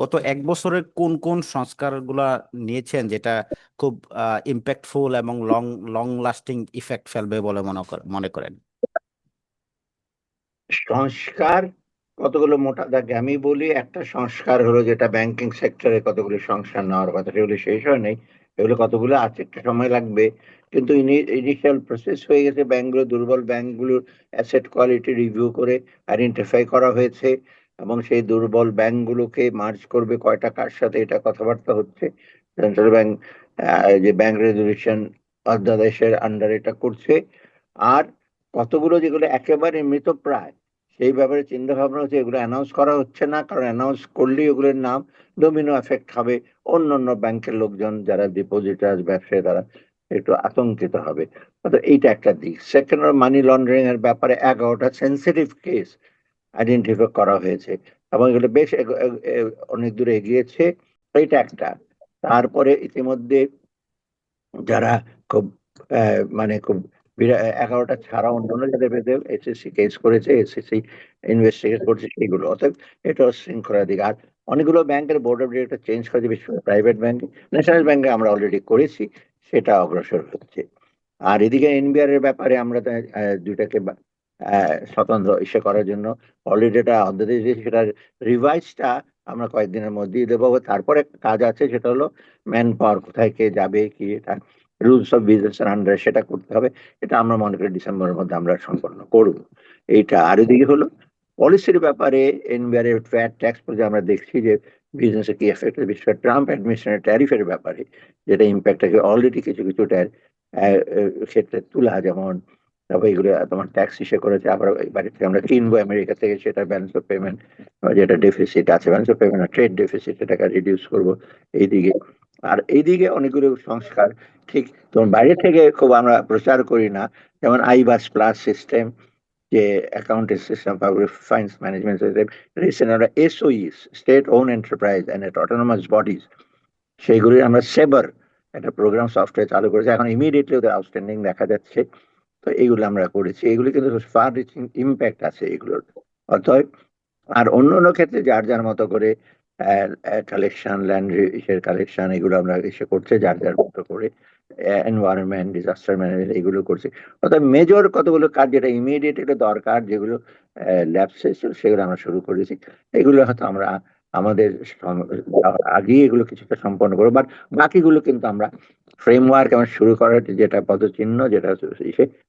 গত এক বছরে কোন কোন সংস্কারগুলা নিয়েছেন যেটা খুব ইম্প্যাক্টফুল এবং লং লং লাস্টিং ইফেক্ট ফেলবে বলে মনে মনে করেন? সংস্কার কতগুলো মোটা দাগে আমি বলি একটা সংস্কার হলো যেটা ব্যাংকিং সেক্টরে কতগুলো সংস্কার নেওয়ার কথা, সেগুলো শেষ হয় নাই, এগুলো কতগুলো আছে, একটু সময় লাগবে, কিন্তু ইনিশিয়াল প্রসেস হয়ে গেছে, ব্যাংকগুলো, দুর্বল ব্যাংকগুলোর অ্যাসেট কোয়ালিটি রিভিউ করে আইডেন্টিফাই করা হয়েছে এবং সেই দুর্বল ব্যাংকগুলোকে মার্জ করবে কয়টা, কার সাথে এটা কথাবার্তা হচ্ছে? সেন্ট্রাল ব্যাংক যে ব্যাংক রেজলিউশন অধ্যাদেশের আন্ডার এটা করছে। আর কতগুলো যেগুলো একেবারে মৃতপ্রায়, সেই ব্যাপারে চিন্তা ভাবনা হচ্ছে, এগুলো অ্যানাউন্স করা হচ্ছে না, কারণ অ্যানাউন্স করলেই ওগুলোর নাম ডোমিনো এফেক্ট হবে অন্য অন্য ব্যাংকের লোকজন, যারা ডিপোজিটার ব্যবসায়ী, তারা একটু আতঙ্কিত হবে। এইটা একটা দিক। সেকেন্ড মানি লন্ডারিং এর ব্যাপারে এগারোটা সেন্সিটিভ কেস আইডেন্টিফাই করা হয়েছে এবং এগুলো বেশ অনেক দূরে এগিয়েছে। এইটা একটা। তারপরে ইতিমধ্যে যারা খুব মানে খুব এগারোটা ছাড়া অন্যান্য যাদের বিরুদ্ধে এসএসসি কেস করেছে এসএসসি ইনভেস্টিগেট করছে সেগুলো। অতএব এটা শৃঙ্খলা দিক। আর অনেকগুলো ব্যাংকের বোর্ড অফ ডিরেক্টর চেঞ্জ করেছে বিশেষ প্রাইভেট ব্যাংকে ন্যাশনাল ব্যাংকে আমরা অলরেডি করেছি সেটা অগ্রসর হচ্ছে। আর এদিকে এনবিআর এর ব্যাপারে আমরা তো, স্বতন্ত্র ইসে করার জন্য। অলরেডি এটা অধ্যাদেশ দিয়েছি সেটার রিভাইজটা আমরা কয়েকদিনের মধ্যেই দেবো। তারপরে কাজ আছে, সেটা হলো ম্যান পাওয়ার কোথায় কে যাবে, কি এটা রুলস অফ বিজনেস আন্ডারে সেটা করতে হবে। এটা আমরা মনে করি ডিসেম্বরের মধ্যে আমরা সম্পন্ন করব। এইটা আর এদিকে হলো পলিসির ব্যাপারে এনবিআর এর ফ্যাট ট্যাক্স যে আমরা দেখছি যে বিজনেসে কি এফেক্ট বিশেষ করে ট্রাম্প অ্যাডমিনিস্ট্রেশনের ট্যারিফের ব্যাপারে যেটা ইম্প্যাক্ট আছে। অলরেডি কিছু কিছু ক্ষেত্রে তুলা যেমন তারপর এগুলো, তোমার ট্যাক্স ইসে করেছে, আবার বাড়ি থেকে আমরা কিনবো আমেরিকা থেকে সেটা ব্যালেন্স অফ পেমেন্ট যেটা ডেফিসিট আছে balance of payment trade deficit সেটাকে রিডিউস করব এইদিকে। আর এইদিকে অনেকগুলো সংস্কার, ঠিক, তোমার বাইরে থেকে খুব আমরা প্রচার করি না, যেমন আইবাস প্লাস সিস্টেম যে accounting system public finance management system recent আমরা SOEs state own enterprise and autonomous bodies সেইগুলি আমরা সেবার একটা প্রোগ্রাম সফটওয়্যার চালু করেছি। এখন ইমিডিয়েটলি ওদের আউটস্ট্যান্ডিং দেখা যাচ্ছে। তো এইগুলো আমরা করেছি। এগুলি কিন্তু ফার রিচিং ইম্প্যাক্ট আছে এগুলোর। অতএব আর অন্য অন্য ক্ষেত্রে যার যার মতো করে কালেকশন ল্যান্ড ইসের কালেকশন এগুলো আমরা এসে করছে, যার যার মতো করে এনভায়রনমেন্ট ডিজাস্টার ম্যানেজমেন্ট এগুলো করছে। অর্থাৎ মেজর কতগুলো কাজ যেটা ইমিডিয়েট এটা দরকার, যেগুলো ল্যাবসে সেগুলো আমরা শুরু করেছি। এগুলো হয়তো আমরা, আমাদের আগেই এগুলো কিছুটা সম্পন্ন করব বাট বাকিগুলো কিন্তু আমরা ফ্রেমওয়ার্ক আমার শুরু করার যেটা পদচিহ্ন, যেটা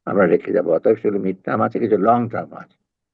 আমরা রেখে যাব। অতএব সেগুলো মিড টার্ম আছে কিছু লং টার্ম আছে।